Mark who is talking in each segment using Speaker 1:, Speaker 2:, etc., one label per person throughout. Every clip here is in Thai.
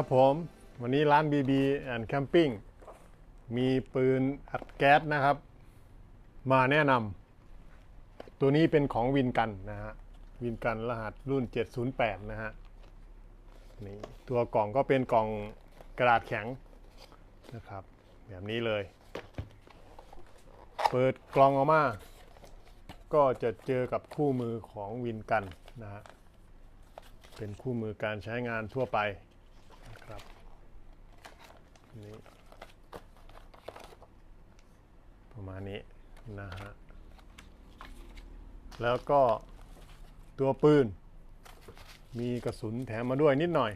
Speaker 1: ครับผม วันนี้ร้าน BB and Camping มีปืนอัดแก๊สนะครับ มาแนะนำตัวนี้เป็นของวินกันนะฮะ วินกันรหัสรุ่น 708 นะฮะ นี่ตัวกล่องก็เป็นกล่องกระดาษแข็งนะครับ แบบนี้เลย เปิดกล่องออกมา ก็จะเจอกับคู่มือของวินกันนะฮะ เป็นคู่มือการใช้งานทั่วไป นี่ประมาณนี้นะฮะ แล้วก็ตัวปืน มีกระสุนแถมมาด้วยนิดหน่อย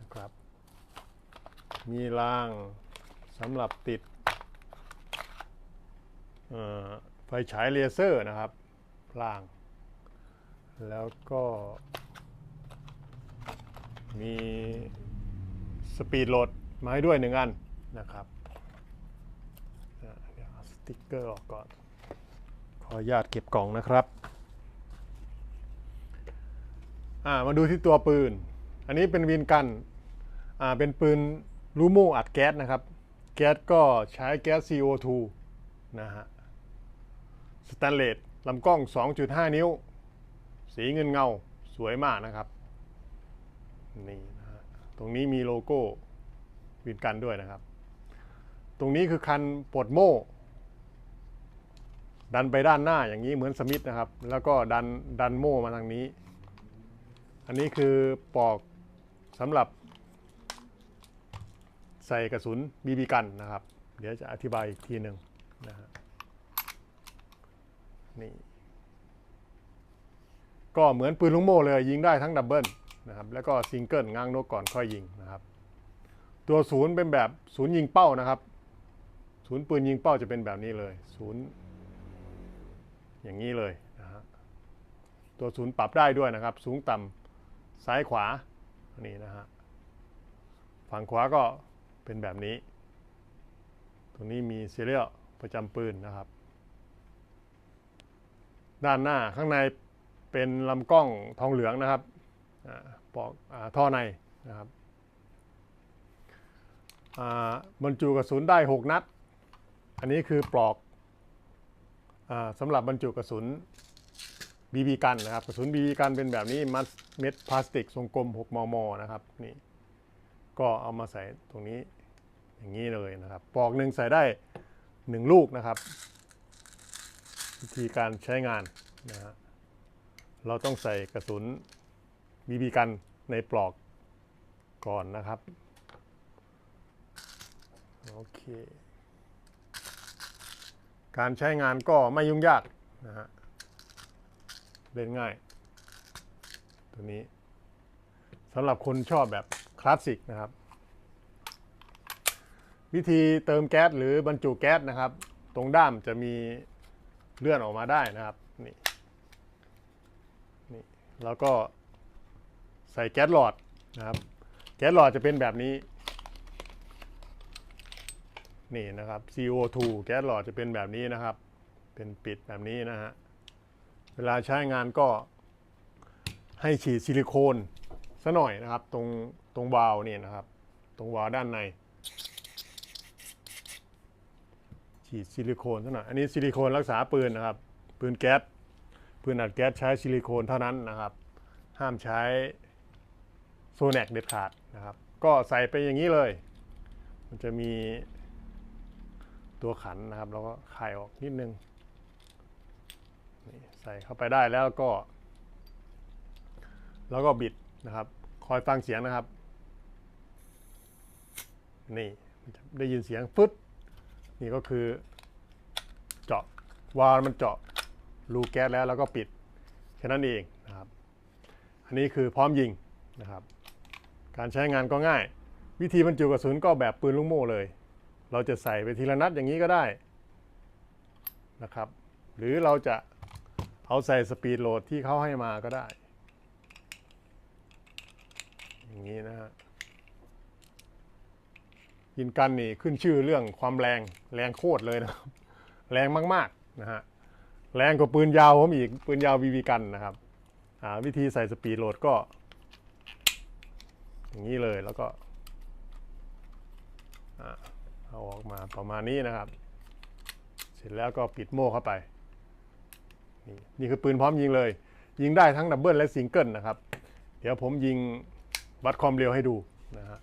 Speaker 1: นะครับ มีรางสำหรับติดไฟฉายเลเซอร์นะครับราง แล้วก็มีสปีดโหลด มาให้ด้วยหนึ่งอันนะครับอะเดี๋ยวเอาสติกเกอร์ออกก่อน ขออนุญาตเก็บกล่องนะครับมาดูที่ตัวปืน อันนี้เป็นวินกันเป็นปืนลูโม่อัดแก๊สนะครับ แก๊สก็ใช้แก๊ส CO2 นะฮะสแตนเลสลำกล้อง 2.5 นิ้ว สีเงินเงาสวยมากนะครับ นี่นะฮะตรงนี้มีโลโก้ วินกันด้วยนะครับ ตรงนี้คือคันปลดโม่ ดันไปด้านหน้าอย่างนี้เหมือนสมิธนะครับ แล้วก็ดันดันโม่มาทางนี้ อันนี้คือปอกสำหรับ ใส่กระสุนบีบีกันนะครับ เดี๋ยวจะอธิบายอีกทีหนึ่งนะฮะนี่ก็เหมือนปืนลูกโม่เลยยิงได้ทั้งดับเบิลนะครับแล้วก็ซิงเกิลง้างนกก่อนค่อยยิงนะครับ ตัวศูนย์เป็นแบบศูนย์ยิงเป้านะครับ ศูนย์ปืนยิงเป้าจะเป็นแบบนี้เลยศูนย์อย่างนี้เลยนะฮะตัวศูนย์ปรับได้ด้วยนะครับ สูงต่ำซ้ายขวาอันนี้นะฮะฝั่งขวาก็เป็นแบบนี้ ตรงนี้มีซีเรียลประจำปืนนะครับ ด้านหน้าข้างในเป็นลำกล้องทองเหลืองนะครับปอกอท่อในนะครับ บรรจุกระสุนได้ 6 นัด อันนี้คือปลอกอสำหรับบรรจุกระสุนบีบีกันนะครับกระสุนบีบีกันเป็นแบบนี้มัดเม็ดพลาสติกทรงกลม 6 มม นะครับนี่ก็เอามาใส่ตรงนี้อย่างนี้เลยนะครับปลอกหนึ่งใส่ได้ 1 ลูกนะครับ วิธีการใช้งานนะฮะเราต้องใส่กระสุนบีบีกันในปลอกก่อนนะครับ โอเค การใช้งานก็ไม่ยุ่งยากนะฮะ เล่นง่าย ตัวนี้สำหรับคนชอบแบบคลาสสิกนะครับ วิธีเติมแก๊สหรือบรรจุแก๊สนะครับ ตรงด้ามจะมีเลื่อนออกมาได้นะครับนี่นี่แล้วก็ใส่แก๊สหลอดนะครับ แก๊สหลอดจะเป็นแบบนี้ นี่นะครับ CO2 แก๊สหลอดจะเป็นแบบนี้นะครับ เป็นปิดแบบนี้นะฮะ เวลาใช้งานก็ให้ฉีดซิลิโคนซะหน่อยนะครับ ตรงตรงวาล์วนี่นะครับ ตรงวาล์วด้านใน ฉีดซิลิโคนซะหน่อย อันนี้ซิลิโคนรักษาปืนนะครับ ปืนแก๊ส ปืนอัดแก๊สใช้ซิลิโคนเท่านั้นนะครับ ห้ามใช้โซแนกเด็ดขาดนะครับ ก็ใส่ไปอย่างนี้เลย มันจะมี ตัวขันนะครับแล้วก็คายออกนิดนึงนี่ใส่เข้าไปได้แล้วก็ แล้วก็บิดนะครับ คอยฟังเสียงนะครับ นี่ได้ยินเสียงฟึดนี่ก็คือ เจาะวาล์วมันเจาะรูแก๊สแล้วแล้วก็ปิดแค่นั้นเองนะครับ อันนี้คือพร้อมยิงนะครับ การใช้งานก็ง่าย วิธีบรรจุกระสุนก็แบบปืนลูกโม่เลย เราจะใส่ไปทีละนัดอย่างนี้ก็ได้นะครับ หรือเราจะเอาใส่สปีดโหลดที่เขาให้มาก็ได้ อย่างนี้นะฮะยินกันนี่ขึ้นชื่อเรื่องความแรงแรงโคตรเลยนะครับ แรงมากๆนะฮะแรงกว่าปืนยาวผมอีกปืนยาวบีบีกันนะครับวิธีใส่สปีดโหลดก็ อย่างนี้เลยแล้วก็อะ เอาออกมาประมาณนี้นะครับ เสร็จแล้วก็ปิดโม่เข้าไป นี่นี่คือปืนพร้อมยิงเลย ยิงได้ทั้งดับเบิลและซิงเกิลนะครับ เดี๋ยวผมยิงวัดความเร็วให้ดูนะฮะ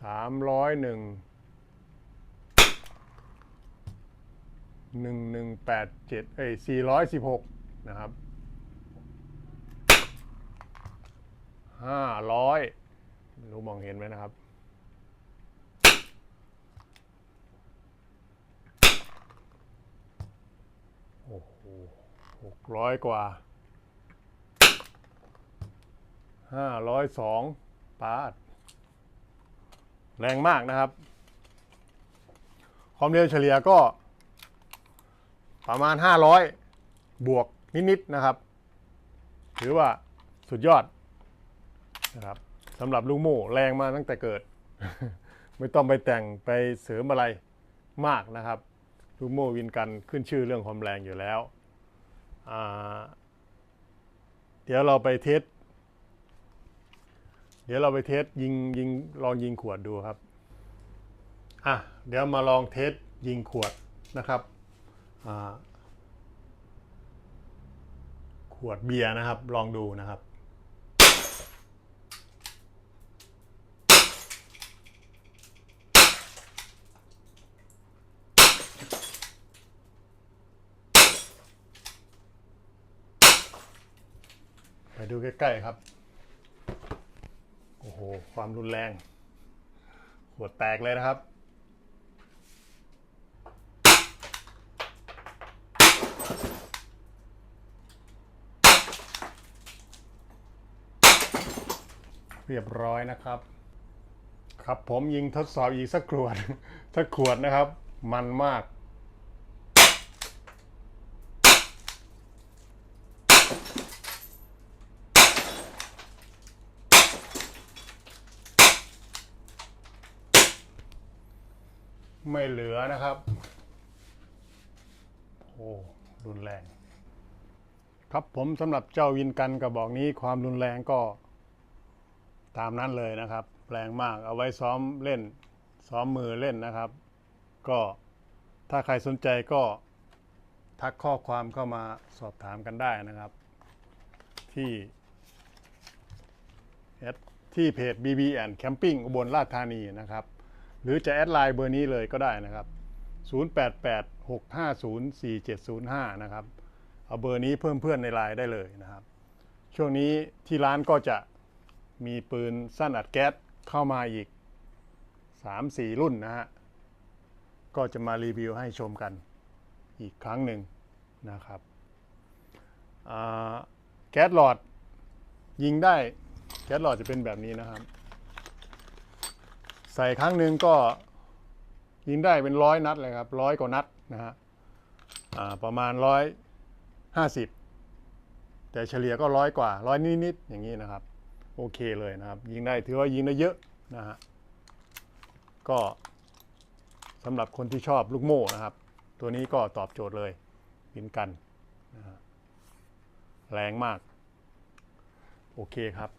Speaker 1: สามร้อยหนึ่งหนึ่งหนึ่งแปดเจ็ดเอ้ยสี่ร้อยสิบหกนะครับ ห้าร้อยไม่รู้มองเห็นไหมนะครับ โอ้โหหกร้อยกว่าห้าร้อยสองปาด แรงมากนะครับ ความเร็วเฉลี่ยก็ ประมาณ500บวกนิด ๆ นะครับ ถือว่าสุดยอด นะครับสำหรับลูกโม่แรงมาตั้งแต่เกิด ไม่ต้องไปแต่งไปเสริมอะไรมากนะครับลูกโม่วินกันขึ้นชื่อเรื่องความแรงอยู่แล้ว เดี๋ยวเราไปเทสเดี๋ยวเราไปเทสยิงยิงลองยิงขวดดูครับอะเดี๋ยวมาลองเทสยิงขวดนะครับขวดเบียร์นะครับ ลองดูนะครับ ดูใกล้ๆครับ โอ้โห ความรุนแรงหัวแตกเลยนะครับ เรียบร้อยนะครับ ครับผมยิงทดสอบอีกสักขวด สักขวดนะครับ มันมาก ไม่เหลือนะครับ โอ้รุนแรง ครับผมสำหรับเจ้าวินกันกระบอกนี้ความรุนแรงก็ ตามนั้นเลยนะครับ แรงมากเอาไว้ซ้อมเล่น ซ้อมมือเล่นนะครับ ก็ถ้าใครสนใจก็ทักข้อความเข้ามาสอบถามกันได้นะครับ ที่ที่เพจ BB and Camping อุบลราชธานีนะครับ หรือจะแอดไลน์เบอร์นี้เลยก็ได้นะครับ 0886504705 นะครับ เอาเบอร์นี้เพิ่มเพื่อนในไลน์ได้เลยนะครับ ช่วงนี้ที่ร้านก็จะมีปืนสั้นอัดแก๊สเข้ามาอีก 3-4 รุ่นนะฮะ ก็จะมารีวิวให้ชมกันอีกครั้งหนึ่งนะครับแก๊สหลอดยิงได้แก๊สหลอดจะเป็นแบบนี้นะครับ ใส่ครั้งหนึ่งก็ยิงได้เป็นร้อยนัดเลยครับร้อยกว่านัดนะฮะประมาณร้อยห้าสิบแต่เฉลี่ยก็ร้อยกว่าร้อยนิดๆอย่างนี้นะครับ โอเคเลยนะครับ ยิงได้ถือว่ายิงได้เยอะนะฮะก็สำหรับคนที่ชอบลูกโม่นะครับ ตัวนี้ก็ตอบโจทย์เลยยินกันนะฮะแรงมาก โอเคครับ